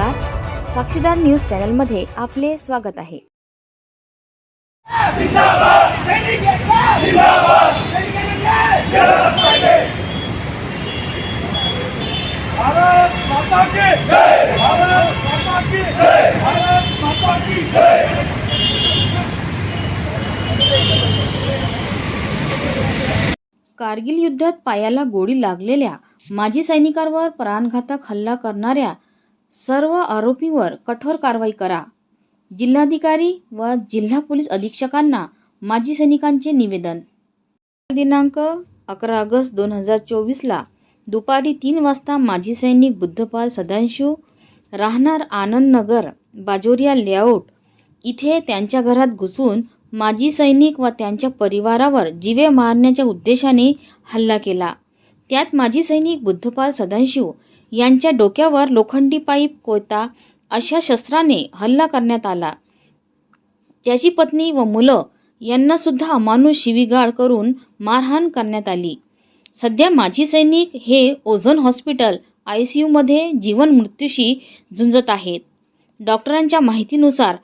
नमस्कार. साक्षीदार न्यूज चॅनलमध्ये आपले स्वागत आहे. कारगिल युद्धात पायाला गोळी लागलेल्या माजी सैनिकांवर प्राणघातक हल्ला करणाऱ्या सर्व आरोपींवर कठोर कारवाई करा. जिल्हाधिकारी व जिल्हा पोलीस अधीक्षकांना माजी सैनिकांचे निवेदन. दिनांक अकरा ऑगस्ट दोन हजार चोवीसला दुपारी तीन वाजता माजी सैनिक बुद्धपाल सदांशू राहणार आनंदनगर बाजोरिया लेआउट इथे त्यांच्या घरात घुसून माजी सैनिक व त्यांच्या परिवारावर जीवे मारण्याच्या उद्देशाने हल्ला केला. त्यात माजी सैनिक बुद्धपाल सदांशू यांच्या डोक्यावर लोखंडी पाईप कोयता अशा शस्त्राने हल्ला करण्यात आला. त्याची पत्नी व मुलं यांनासुद्धा अमानुष शिवीगाळ करून मारहाण करण्यात आली. सध्या माजी सैनिक हे ओझोन हॉस्पिटल आय सी यूमध्ये जीवन मृत्यूशी झुंजत आहेत. डॉक्टरांच्या माहितीनुसार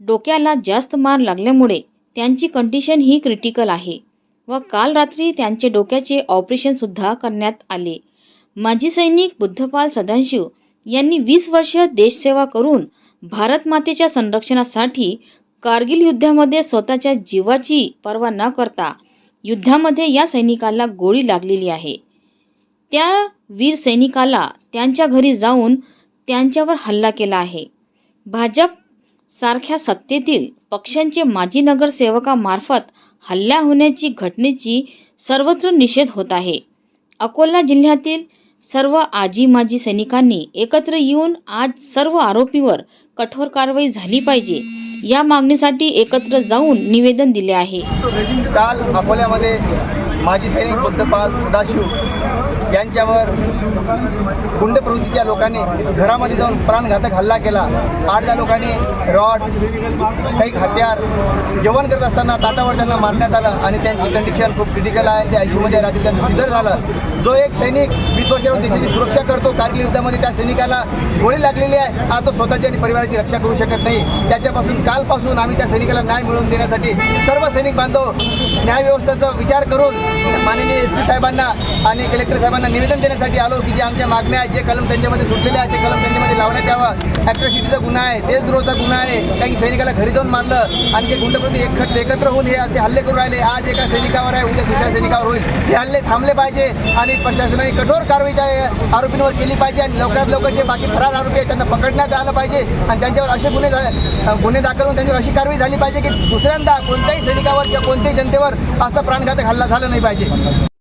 डोक्याला जास्त मार लागल्यामुळे त्यांची कंडिशन ही क्रिटिकल आहे व काल रात्री त्यांचे डोक्याचे ऑपरेशनसुद्धा करण्यात आले. माजी सैनिक बुद्धपाल सदाशिव यांनी वीस वर्ष देशसेवा करून भारत मातेच्या संरक्षणासाठी कारगिल युद्धामध्ये स्वतःच्या जीवाची पर्वा न करता युद्धामध्ये या सैनिकाला गोळी लागलेली आहे. त्या वीर सैनिकाला त्यांच्या घरी जाऊन त्यांच्यावर हल्ला केला आहे. भाजप सारख्या सत्तेतील पक्षांचे माजी नगरसेवकामार्फत हल्ला होण्याची घटनेची सर्वत्र निषेध होत आहे. अकोला जिल्ह्यातील सर्व आजी माजी सैनिकांनी एकत्र येऊन आज सर्व आरोपीवर कठोर कारवाई झाली पाहिजे. या मागणीसाठी एकत्र जाऊन निवेदन दिले आहे. काल अकोल्यामध्ये माजी सैनिक बुद्धपाल सदाशिव यांच्यावर गुंड प्रवृत्तीच्या लोकांनी घरामध्ये जाऊन प्राणघातक हल्ला केला. आठ दहा लोकांनी रॉड काही हत्यार जेवण करत असताना ताटावर त्यांना मारण्यात आलं आणि त्यांची कंडिशन खूप क्रिटिकल आहे. ते आयसीयूमध्ये रात्री त्यांचं सिजर झालं. जो एक सैनिक वीस वर्षावर देशाची सुरक्षा करतो कारगिल युद्धामध्ये त्या सैनिकाला गोळी लागलेली आहे. आता तो स्वतःची आणि परिवाराची रक्षा करू शकत नाही. त्याच्यापासून कालपासून आम्ही त्या सैनिकाला न्याय मिळवून देण्यासाठी सर्व सैनिक बांधव न्याय व्यवस्थेचा विचार करून माननीय एस पी साहेबांना आणि कलेक्टर साहेबांना निवेदन देण्यासाठी आलो की जे आमच्या मागण्या आहेत जे कलम त्यांच्यामध्ये सुटलेले आहेत ते कलम त्यांच्यामध्ये लावण्यात यावं. ॲट्रॉसिटीचा गुन्हा आहे देशद्रोहाचा गुन्हा आहे. कारण की सैनिकाला घरी जाऊन मारलं आणि ते गुंडप्रती एकखट एकत्र होऊन हे असे हल्ले करून राहिले. आज एका सैनिकावर आहे उद्या दुसऱ्या सैनिकावर होईल. हे हल्ले थांबले पाहिजे आणि प्रशासनाने कठोर कारवाई त्या आरोपींवर केली पाहिजे आणि लवकरात लवकर जे बाकी फरार आरोपी आहेत त्यांना पकडण्यात आलं पाहिजे. आणि त्यांच्यावर असे गुन्हे गुन्हे दाखल करून त्यांच्यावर अशी कारवाई झाली पाहिजे की दुसऱ्यांदा कोणत्याही सैनिकावर किंवा कोणत्याही जनतेवर असा प्राणघातक हल्ला झाला नाही पाहिजे.